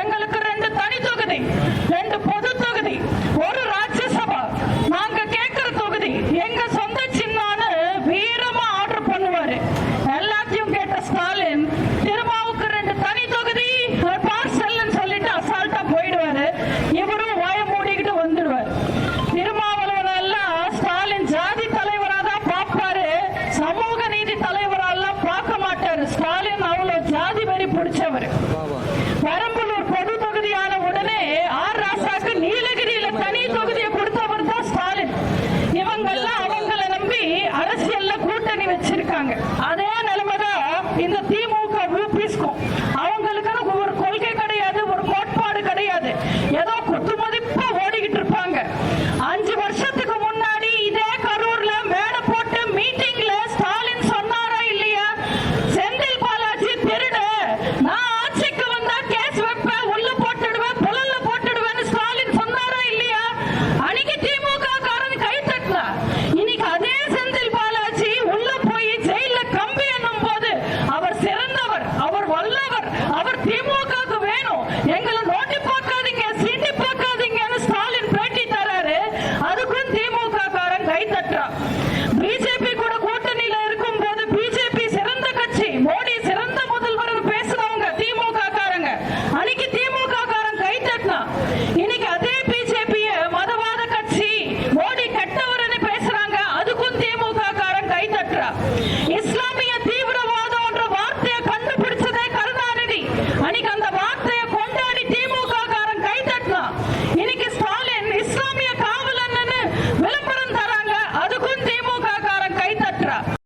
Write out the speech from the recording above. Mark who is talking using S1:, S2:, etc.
S1: எங்களுக்கு இந்த திமுக 你摸